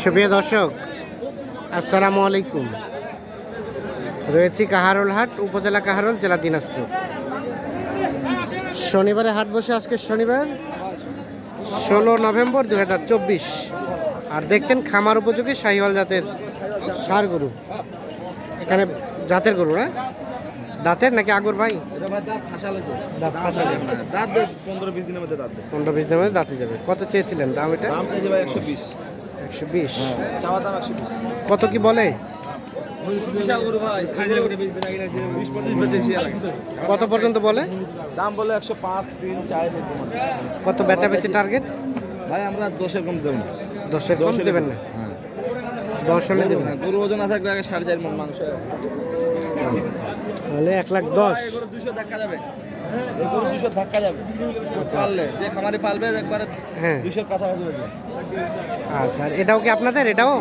সুপ্রিয় দর্শক, আসসালামু আলাইকুম। রয়েছি কাহারোল হাট, উপজেলা কাহারোল, জেলা দিনাজপুর। শনিবারে হাট বসে আজকে শনিবার, ষোলো নভেম্বর দু হাজার চব্বিশ। আর দেখছেন খামার উপযোগী শাহিওয়াল জাতের সার গরু এখানে জাতের গরু না? দাঁতের নাকি আগর ভাই? দাঁত ফাঁসালে। দাঁত পনেরো বিশ দিনের মধ্যে দাঁত পনেরো বিশ দিনের মধ্যে দাঁতে যাবে। কত চেয়েছিলেন দাম এটা? দাম চাইছে ভাই একশো বিশ। একশো বিশ। চাওয়া দাম একশো বিশ। কত কি বলে। কত পর্যন্ত বলে? দাম বলে একশো পাঁচ তিন চার কত বেচা বেচি টার্গেট ভাই আমরা দশের কম দেবো না। দশের কম দেবেন না? হ্যাঁ। দশ হলে দেবেন। হ্যাঁ, গরু ওজন আগে সাড়ে চার মন মাংস। তাহলে এক লাখ দশ। দুশো ধাক্কা যাবে। দুশো ধাক্কা যাবে। পারলে যে খামারে পালবে একবারে হ্যাঁ। দুশোর কাছাকাছি আচ্ছা এটাও কি আপনাদের? এটাও?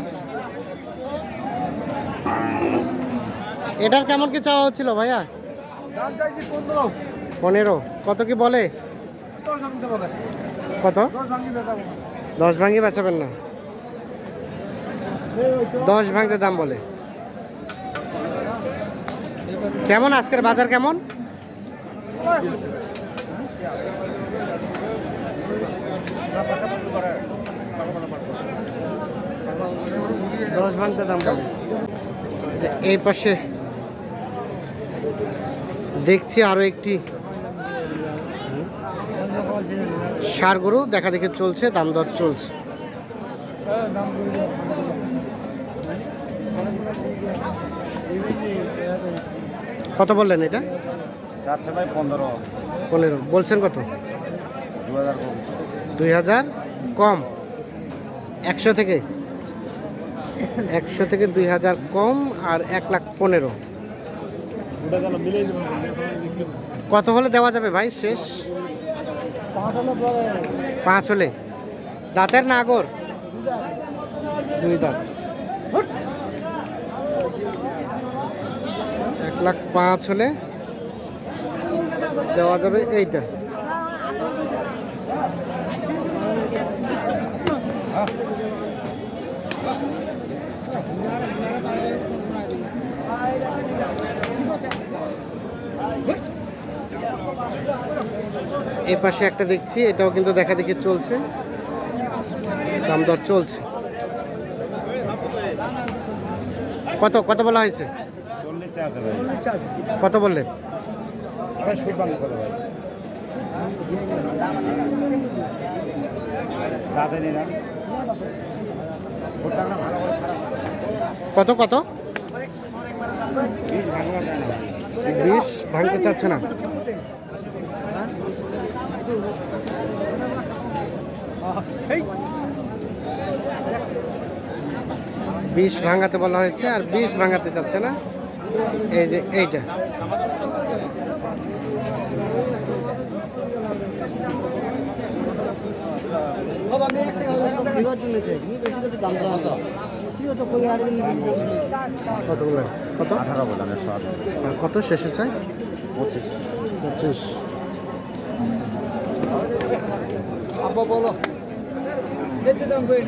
এটার কেমন কি চাওয়া হচ্ছিল ভাইয়া? পনেরো। কত কি বলে? কত? দশ ভাঙি বেচাবেন না। দশ ভাঙতে দাম বলে। কেমন আজকের বাজার কেমন? দশ ভাঙতে দাম এই পাশে দেখছি আরও একটি সার গরু দেখা দেখে চলছে দাম দর চলছে। কত বললেন এটা? চাচ্ছে ভাই পনেরো। পনেরো। বলছেন কত? দুই হাজার কম। একশো থেকে? একশো থেকে দুই হাজার কম আর এক লাখ পনেরো। কত হলে দেওয়া যাবে ভাই শেষ? পাঁচ হলে। দাঁতের না আগর? দুই দাঁত। এক লাখ পাঁচ হলে দেওয়া যাবে এইটা। এই পাশে একটা দেখছি, এটাও কিন্তু দেখা দেখি চলছে। দাম দর চলছে। কত কত বলা হয়েছে? কত খারাপ কত কত? বিষ ভাঙতে চাচ্ছে না। বিষ ভাঙাতে বলা হয়েছে আর বিষ ভাঙাতে চাচ্ছে না। এই যে এইটা। কত কত? আঠারো বললাম একশো আঠারো আর কত শেষে চাই? পঁচিশ। পঁচিশ।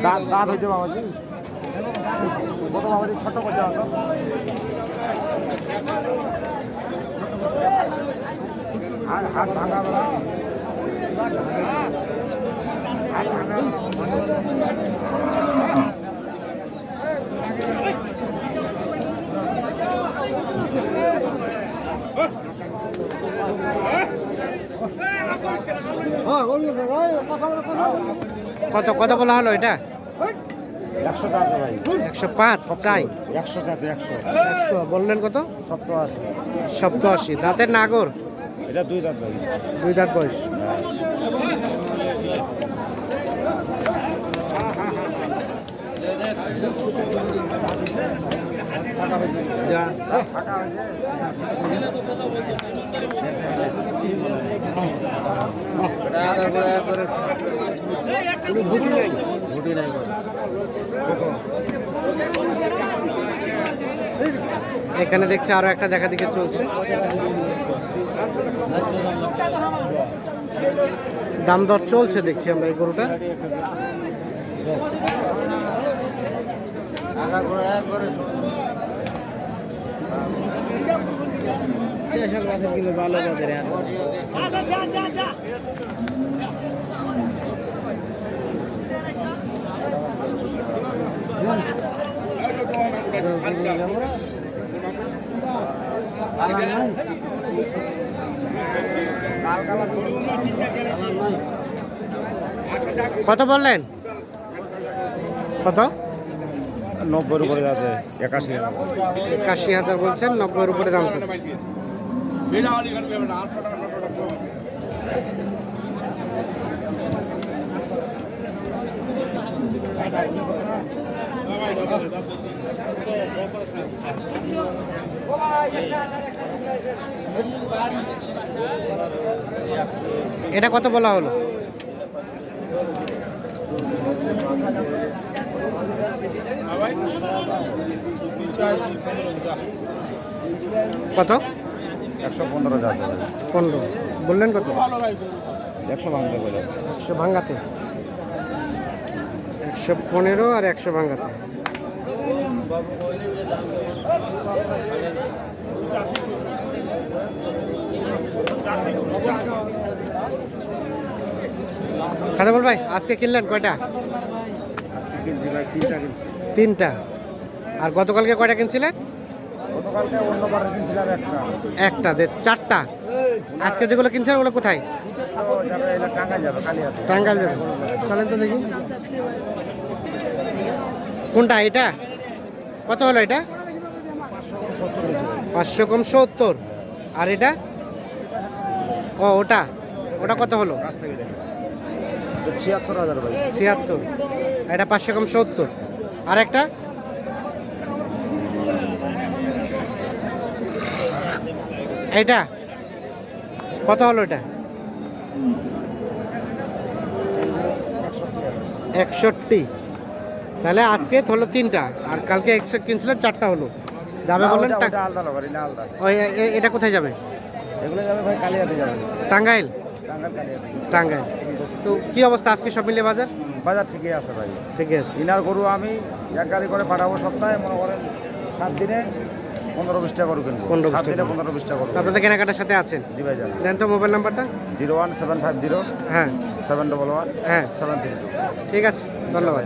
দাঁত দাঁত হইতে বাবাজি। বাবাজি ছোট করতে আর হাত ভাঙা বলা। কত কত বলা হলো এটা? একশো টাকা একশো পাঁচ চাই। একশো টাকা একশো। একশো বললেন কত? সপ্তাহ আছে সপ্তাশি দাঁতের নাগর? এটা দুই ভাই। দুই দাঁত বয়স। ভুটি নাই। ভুটি নাই এখানে দেখছি আরও একটা দেখা দিকে চলছে। দাম দর চলছে দেখছি আমরা এই গরুটা। ভালো বাজারে কত বললেন? কত? নব্বইয়ের উপরে যাচ্ছে একাশি একাশি হাজার বলছেন নব্বইয়ের উপরে দাম চলছে। এটা কত বলা হলো? কত? একশো পনেরো পনেরো। বললেন কত? একশো ভাঙতে বলে একশো ভাঙ্গাতে। একশো পনেরো আর একশো ভাঙ্গাতে। খাদা বল ভাই আজকে কিনলেন কয়টা? তিনটা আর গতকালকে কয়টা কিনছিলেন? একটা। চারটা। আজকে যেগুলো কিনছেন ওগুলো কোথায়? টাঙ্গাইল যাবে। চলেন তো দেখি। কোনটা এটা? কত হলো এটা? পাঁচশো কম সত্তর। আর এটা? ও ওটা? ওটা কত হলো? ছিয়াত্তর হাজার ভাই। ছিয়াত্তর। এটা পাঁচশো কম সত্তর। আর একটা? এইটা? কত হলো এটা? একষট্টি। তাহলে আজকে হলো তিনটা আর কালকে একশো কিনছিলেন চারটা হলো। যাবে বললেন এটা কোথায় যাবে? এগুলো যাবে ভাই কালিয়াতে যাবে। টাঙ্গাইল? টাঙ্গাইল তো কি অবস্থা আজকে সব মিলিয়ে বাজার? বাজার ঠিকই আছে ভাই। ঠিক আছে। ইনার গরু আমি এক গাড়ি করে পাঠাবো সপ্তাহে মনে করেন সাত দিনে পনেরো বিশটা গরু কিনবো। 15 সাত বিশটা দিনে পনেরো বিশটা গরু। আপনাদের কেনাকাটার সাথে আছেন? জি ভাই যান দেন তো মোবাইল নাম্বারটা। Zero one seven five zero হ্যাঁ। সেভেন ডবল ওয়ান হ্যাঁ। Seven three two. ঠিক আছে ধন্যবাদ।